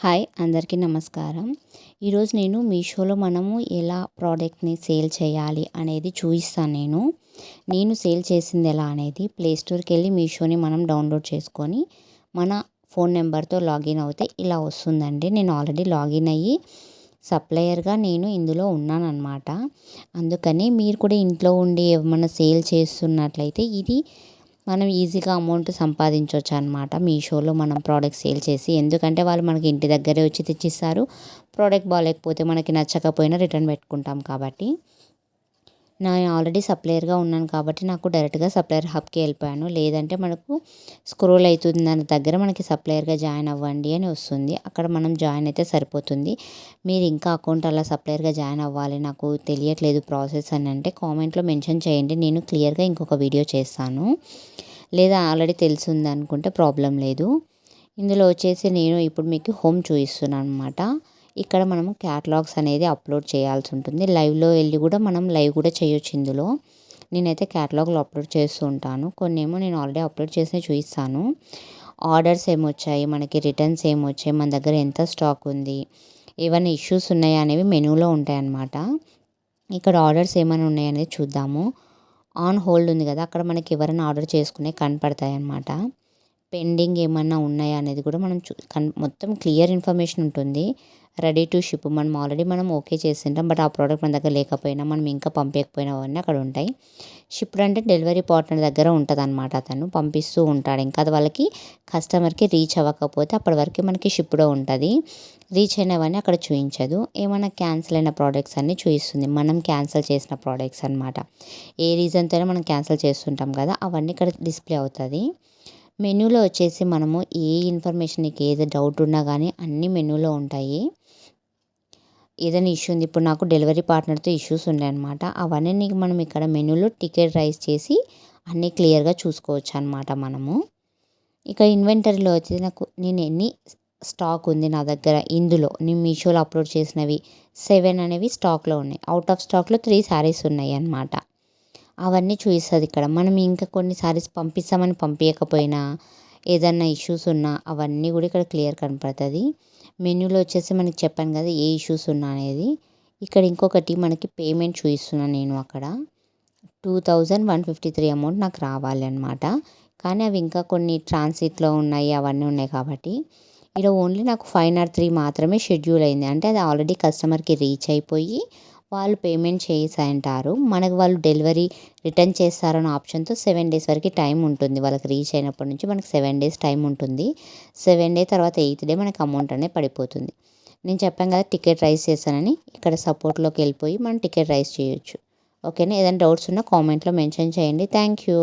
Hi అందరికీ నమస్కారం. ఈరోజు నేను మీషోలో మనము ఎలా ప్రోడక్ట్ని సేల్ చేయాలి అనేది చూపిస్తాను నేను. నేను సేల్ చేసింది ఎలా అనేది ప్లే స్టోర్కి వెళ్ళి మీషోని మనం డౌన్లోడ్ చేసుకొని మన ఫోన్ నెంబర్తో లాగిన్ అవుతే ఇలా వస్తుందండి. నేను ఆల్రెడీ లాగిన్ అయ్యి సప్లయర్గా నేను ఇందులో ఉన్నానన్నమాట. అందుకని మీరు కూడా ఇంట్లో ఉండి ఏమైనా సేల్ చేస్తున్నట్లయితే ఇది మనం ఈజీగా అమౌంట్ సంపాదించవచ్చు అనమాట మీషోలో మనం ప్రోడక్ట్ సేల్ చేసి ఎందుకంటే వాళ్ళు మనకి ఇంటి దగ్గరే వచ్చి తెచ్చిస్తారు. ప్రోడక్ట్ బాగాలేకపోతే మనకి నచ్చకపోయినా రిటర్న్ పెట్టుకుంటాం కాబట్టి. నేను ఆల్రెడీ సప్లయర్గా ఉన్నాను కాబట్టి నాకు డైరెక్ట్గా సప్లయర్ హబ్కి వెళ్ళిపోయాను. లేదంటే మనకు స్క్రోల్ అవుతుంది దాని దగ్గర మనకి సప్లయర్గా జాయిన్ అవ్వండి అని వస్తుంది. అక్కడ మనం జాయిన్ అయితే సరిపోతుంది. మీరు ఇంకా అకౌంట్ అలా సప్లయర్గా జాయిన్ అవ్వాలి నాకు తెలియట్లేదు ప్రాసెస్ అని అంటే కామెంట్లో మెన్షన్ చేయండి. నేను క్లియర్గా ఇంకొక వీడియో చేస్తాను. లేదా ఆల్రెడీ తెలిసింది అనుకుంటే ప్రాబ్లం లేదు. ఇందులో వచ్చేసి నేను ఇప్పుడు మీకు హోమ్ చూపిస్తున్నాను అనమాట ఇక్కడ మనము క్యాటలాగ్స్ అనేది అప్లోడ్ చేయాల్సి ఉంటుంది. లైవ్లో వెళ్ళి కూడా మనం లైవ్ కూడా చేయొచ్చు ఇందులో. నేనైతే క్యాటలాగ్లో అప్లోడ్ చేస్తూ ఉంటాను. కొన్ని ఏమో నేను ఆల్రెడీ అప్లోడ్ చేసి చూపిస్తాను. ఆర్డర్స్ ఏమొచ్చాయి మనకి రిటర్న్స్ ఏమొచ్చాయి మన దగ్గర ఎంత స్టాక్ ఉంది? ఏమైనా ఇష్యూస్ ఉన్నాయా అనేవి మెనూలో ఉంటాయన్నమాట. ఇక్కడ ఆర్డర్స్ ఏమైనా ఉన్నాయనేది చూద్దాము. ఆన్ హోల్డ్ ఉంది కదా? అక్కడ మనకి ఎవరైనా ఆర్డర్ చేసుకునే కనపడతాయి అన్నమాట పెండింగ్ ఏమన్నా ఉన్నాయా అనేది కూడా మనం చూ కన్ మొత్తం క్లియర్ ఇన్ఫర్మేషన్ ఉంటుంది. రెడీ టు షిప్ మనం ఆల్రెడీ మనం ఓకే చేసింటాం బట్ ఆ ప్రోడక్ట్ మన దగ్గర లేకపోయినా మనం ఇంకా పంపించకపోయినా అవన్నీ అక్కడ ఉంటాయి. షిప్డ్ అంటే డెలివరీ పార్ట్నర్ దగ్గర ఉంటుంది అనమాట అతను. పంపిస్తూ ఉంటాడు. ఇంకా అది వాళ్ళకి కస్టమర్కి రీచ్ అవ్వకపోతే అప్పటి వరకు మనకి షిప్లో ఉంటుంది. రీచ్ అయినవన్నీ అక్కడ చూపించదు ఏమైనా క్యాన్సిల్ అయిన ప్రోడక్ట్స్ అన్నీ చూపిస్తుంది మనం క్యాన్సిల్ చేసిన ప్రోడక్ట్స్ అనమాట ఏ రీజన్తో మనం క్యాన్సిల్ చేస్తుంటాం కదా అవన్నీ ఇక్కడ డిస్ప్లే అవుతుంది. మెనూలో వచ్చేసి మనము ఏ ఇన్ఫర్మేషన్ నీకు ఏది డౌట్ ఉన్నా కానీ అన్ని మెనూలో ఉంటాయి. ఏదైనా ఇష్యూ ఉంది ఇప్పుడు నాకు డెలివరీ పార్ట్నర్తో ఇష్యూస్ ఉన్నాయన్నమాట. అవన్నీ నీకు మనం ఇక్కడ మెనూలో టికెట్ రైస్ చేసి అన్నీ క్లియర్గా చూసుకోవచ్చు అనమాట మనము. ఇక ఇన్వెంటరీలో వచ్చేసి నాకు నేను ఎన్ని స్టాక్ ఉంది నా దగ్గర? ఇందులో నేను మీషోలో అప్లోడ్ చేసినవి సెవెన్ అనేవి స్టాక్లో ఉన్నాయి. అవుట్ ఆఫ్ స్టాక్లో త్రీ శారీస్ ఉన్నాయి అన్నమాట అవన్నీ చూపిస్తుంది ఇక్కడ. మనం ఇంకా కొన్ని సారీస్ పంపిస్తామని పంపించకపోయినా ఏదన్నా ఇష్యూస్ ఉన్నా అవన్నీ కూడా ఇక్కడ క్లియర్ కనపడుతుంది. మెన్యూలో వచ్చేసి మనకి చెప్పాను కదా ఏ ఇష్యూస్ ఉన్నా అనేది. ఇక్కడ ఇంకొకటి మనకి పేమెంట్ చూపిస్తున్నాను నేను అక్కడ. Two thousand one fifty three amount నాకు రావాలి అనమాట కానీ అవి ఇంకా కొన్ని ట్రాన్సిట్లో ఉన్నాయి అవన్నీ ఉన్నాయి కాబట్టి. ఇక్కడ ఓన్లీ నాకు ఫైవ్ నాట్ త్రీ మాత్రమే షెడ్యూల్ అయింది. అంటే అది ఆల్రెడీ కస్టమర్కి రీచ్ అయిపోయి వాళ్ళు పేమెంట్ చేసి అంటారు మనకు వాళ్ళు డెలివరీ రిటర్న్ చేస్తారన్న ఆప్షన్తో సెవెన్ డేస్ వరకు టైం ఉంటుంది. వాళ్ళకి రీచ్ అయినప్పటి నుంచి మనకి సెవెన్ డేస్ టైం ఉంటుంది. సెవెన్ డే తర్వాత ఎయిత్ డే మనకి అమౌంట్ అనేది పడిపోతుంది. నేను చెప్పాను కదా టికెట్ రైస్ చేశానని ఇక్కడ సపోర్ట్లోకి వెళ్ళిపోయి మనం టికెట్ రైస్ చేయొచ్చు. ఓకేనా? ఏదైనా డౌట్స్ ఉన్నా కామెంట్లో మెన్షన్ చేయండి. Thank you.